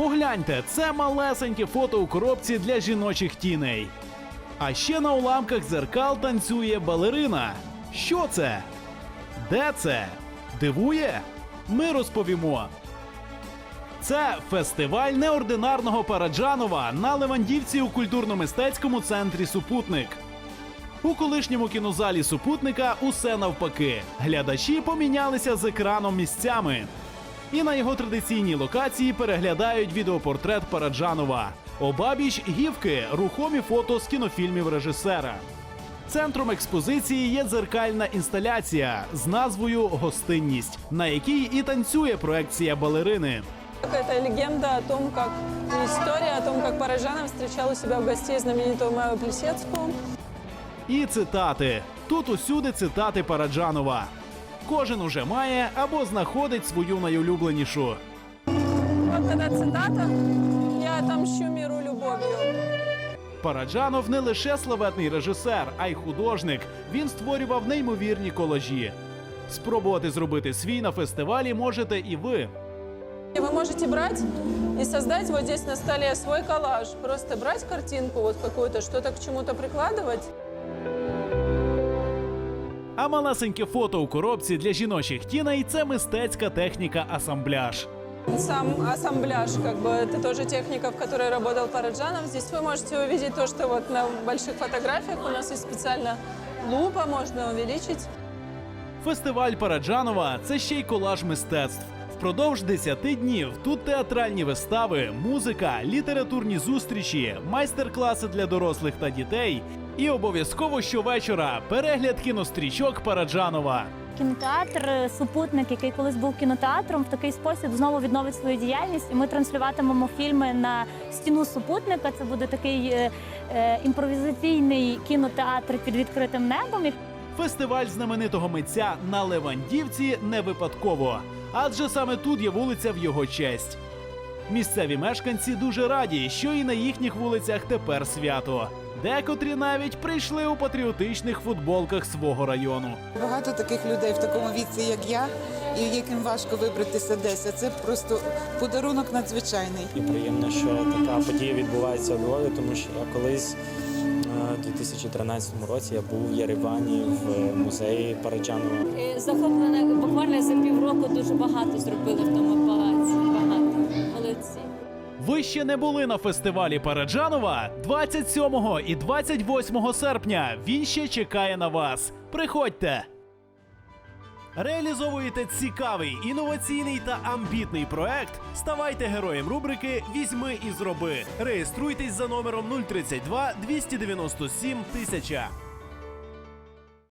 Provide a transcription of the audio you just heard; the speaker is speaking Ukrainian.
Погляньте, це малесеньке фото у коробці для жіночих тіней. А ще на уламках зеркал танцює балерина. Що це? Де це? Дивує? Ми розповімо. Це фестиваль неординарного Параджанова на Левандівці у культурно-мистецькому центрі Супутник. У колишньому кінозалі супутника усе навпаки. Глядачі помінялися з екраном місцями. І на його традиційній локації переглядають відеопортрет Параджанова. Обабіч гівки, рухомі фото з кінофільмів режисера. Центром експозиції є дзеркальна інсталяція з назвою Гостинність, на якій і танцює проекція балерини. Это легенда о том, как история о том, как Парижанов встречал у себя в гостей знаменитого Маю Плесецкую. І цитати. Тут усюди цитати Параджанова. Кожен уже має або знаходить свою найулюбленішу. Когда цитата «Я отомщу миру любовью». Параджанов не лише славетний режисер, а й художник. Він створював неймовірні колажі. Спробувати зробити свій на фестивалі можете і ви. Вы можете брать и создать вот здесь на столе свой коллаж. Просто брать картинку вот какую-то, что-то к чему-то прикладывать. А малесеньке фото у коробці для жіночих тіней це мистецька техніка асамбляж. Сам ассамбляж, как бы, это тоже техника, в которой работал Параджанов. Здесь вы можете увидеть то, что вот на больших фотографиях у нас есть специально лупа, можно увеличить. Фестиваль Параджанова це ще й колаж мистецтв. Впродовж 10 днів тут театральні вистави, музика, літературні зустрічі, майстер-класи для дорослих та дітей. І обов'язково щовечора перегляд кінострічок Параджанова. Кінотеатр е, Супутник, який колись був кінотеатром, в такий спосіб знову відновить свою діяльність. І ми транслюватимемо фільми на стіну супутника. Це буде такий е, е, імпровізаційний кінотеатр під відкритим небом. Фестиваль знаменитого митця на Левандівці не випадково, адже саме тут є вулиця в його честь. Місцеві мешканці дуже раді, що і на їхніх вулицях тепер свято. Декотрі навіть прийшли у патріотичних футболках свого району. Багато таких людей в такому віці, як я, і яким важко вибратися десь. А Це просто подарунок надзвичайний. І приємно, що така подія відбувається у Львові, тому що я колись 2013 році я був в Єревані в музеї Параджанова. І захоплена буквально за півроку дуже багато зробили в тому палаці. Багато. Молодці. Ви ще не були на фестивалі Параджанова 27 і 28 серпня. Він ще чекає на вас. Приходьте! Реалізовуєте цікавий, інноваційний та амбітний проект. Ставайте героєм рубрики Візьми і зроби. Реєструйтесь за номером 032 297 1000.